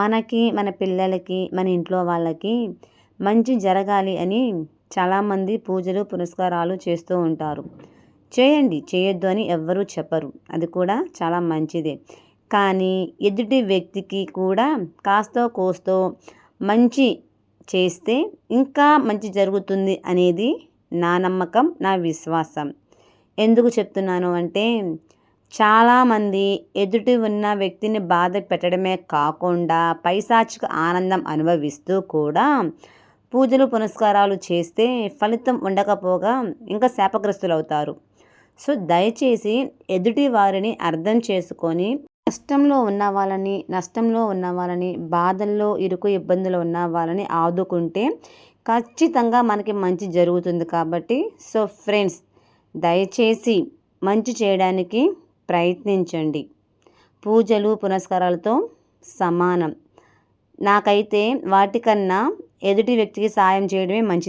మనకి మన పిల్లలకి మన ఇంట్లో వాళ్ళకి మంచి జరగాలి అని చాలామంది పూజలు పురస్కారాలు చేస్తూ ఉంటారు. చేయండి చేయొద్దు అని ఎవ్వరూ చెప్పరు. అది కూడా చాలా మంచిదే. కానీ ఎదుటి వ్యక్తికి కూడా కాస్తో కోస్తో మంచి చేస్తే ఇంకా మంచి జరుగుతుంది అనేది నా నమ్మకం నా విశ్వాసం. ఎందుకు చెప్తున్నాను అంటే చాలామంది ఎదుటి ఉన్న వ్యక్తిని బాధ పెట్టడమే కాకుండా పైశాచిక ఆనందం అనుభవిస్తూ కూడా పూజలు పునస్కారాలు చేస్తే ఫలితం ఉండకపోగా ఇంకా శాపగ్రస్తులు అవుతారు సో దయచేసి ఎదుటి వారిని అర్థం చేసుకొని కష్టంలో ఉన్న వాళ్ళని నష్టంలో ఉన్న వాళ్ళని బాధల్లో ఇరుకు ఇబ్బందులు ఉన్న వాళ్ళని ఆదుకుంటే ఖచ్చితంగా మనకి మంచి జరుగుతుంది కాబట్టి. సో ఫ్రెండ్స్ దయచేసి మంచి చేయడానికి ప్రయత్నించండి. పూజలు పునస్కారాలతో సమానం. నాకైతే వాటికన్నా ఎదుటి వ్యక్తికి సాయం చేయడమే మంచిది.